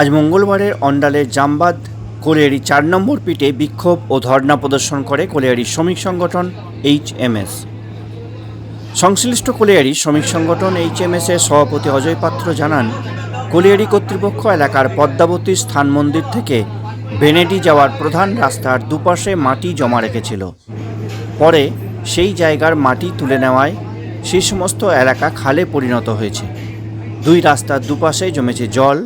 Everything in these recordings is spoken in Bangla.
আজ মঙ্গলবারের অন্ডালের জামবাদ কোলিয়ারি চার নম্বর পিঠে বিক্ষোভ ও ধর্ণা প্রদর্শন করে কোলিয়ারি শ্রমিক সংগঠন এইচ এম এস। সংশ্লিষ্ট কোলিয়ারি শ্রমিক সংগঠন এইচ এম এস এর সভাপতি অজয় পাত্র জানান কোলিয়ারি কর্তৃপক্ষ এলাকার পদ্মাবতী স্থান মন্দির থেকে বেনেডি যাওয়ার প্রধান রাস্তার দুপাশে মাটি জমা রেখেছিল। পরে সেই জায়গার মাটি তুলে নেওয়ায় সেই সমস্ত এলাকা খালে পরিণত হয়েছে। দুই রাস্তার দুপাশে জমেছে জল,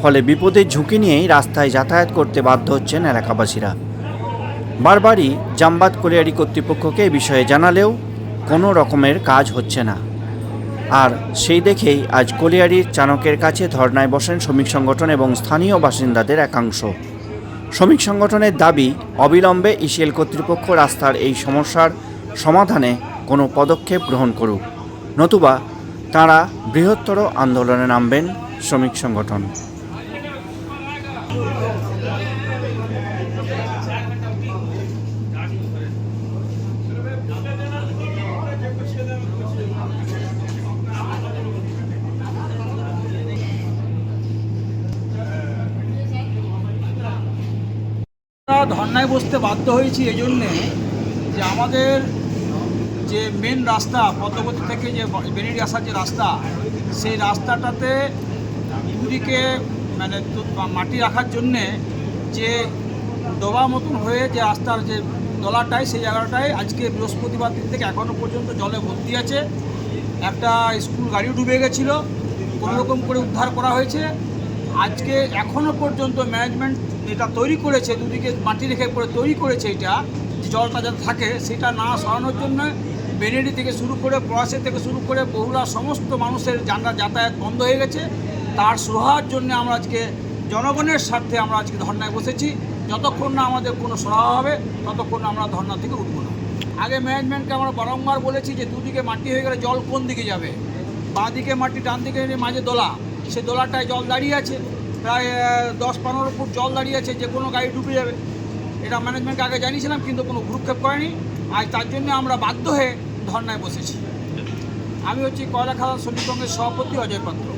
ফলে বিপদের ঝুঁকি নিয়েই রাস্তায় যাতায়াত করতে বাধ্য হচ্ছেন এলাকাবাসীরা। বারবারই জামবাদ কোলিয়ারি কর্তৃপক্ষকে এ বিষয়ে জানালেও কোনো রকমের কাজ হচ্ছে না। আর সেই দেখেই আজ কোলিয়ারির চাণকের কাছে ধর্নায় বসেন শ্রমিক সংগঠন এবং স্থানীয় বাসিন্দাদের একাংশ। শ্রমিক সংগঠনের দাবি, অবিলম্বে ইসিএল কর্তৃপক্ষ রাস্তার এই সমস্যার সমাধানে কোনো পদক্ষেপ গ্রহণ করুক। নতুবা তাঁরা বৃহত্তর আন্দোলনে নামবেন শ্রমিক সংগঠন। ধর্নায় বসতে বাধ্য হয়েছি এই জন্যে যে আমাদের যে মেন রাস্তা, পদ্মবতী থেকে যে বেরিয়ে আসার যে রাস্তা, সেই রাস্তাটাতে দুদিকে মানে মাটি রাখার জন্যে যে ডোবা মতন হয়ে যে রাস্তার যে দলাটাই, সেই জায়গাটায় আজকে বৃহস্পতিবার দিন থেকে এখনও পর্যন্ত জলে ভর্তি আছে। একটা স্কুল গাড়িও ডুবে গেছিল, কোনো রকম করে উদ্ধার করা হয়েছে। আজকে এখনও পর্যন্ত ম্যানেজমেন্ট এটা তৈরি করেছে, দুদিকে মাটি রেখে করে তৈরি করেছে এটা জলটা যাতে থাকে, সেটা না সরানোর জন্য বেনেডি থেকে শুরু করে পলাশে থেকে শুরু করে বহুলা সমস্ত মানুষের যানরা যাতায়াত বন্ধ হয়ে গেছে। তার সুরাহার জন্য আমরা আজকে জনগণের স্বার্থে আমরা আজকে ধর্নায় বসেছি। যতক্ষণ না আমাদের কোনো সরাহা হবে, ততক্ষণ আমরা ধর্না থেকে উঠবো না। আগে ম্যানেজমেন্টকে আমরা বারংবার বলেছি যে দুদিকে মাটি হয়ে গেলে জল কোন দিকে যাবে? বাঁ দিকে মাটি ডান দিকে মাঝে দোলা। সে দোলাটায় জল দাঁড়িয়ে আছে। প্রায় দশ পনেরো ফুট জল দাঁড়িয়ে আছে, যে কোনো গাড়ি ডুবে যাবে। এটা ম্যানেজমেন্টকে আগে জানিয়েছিলাম, কিন্তু কোনো ভ্রুক্ষেপ করেনি। আর তার জন্য আমরা বাধ্য হয়ে ধর্নায় বসেছি। আমি হচ্ছি কয়লা খালা শ্রমিক সভাপতি অজয় পাত্র।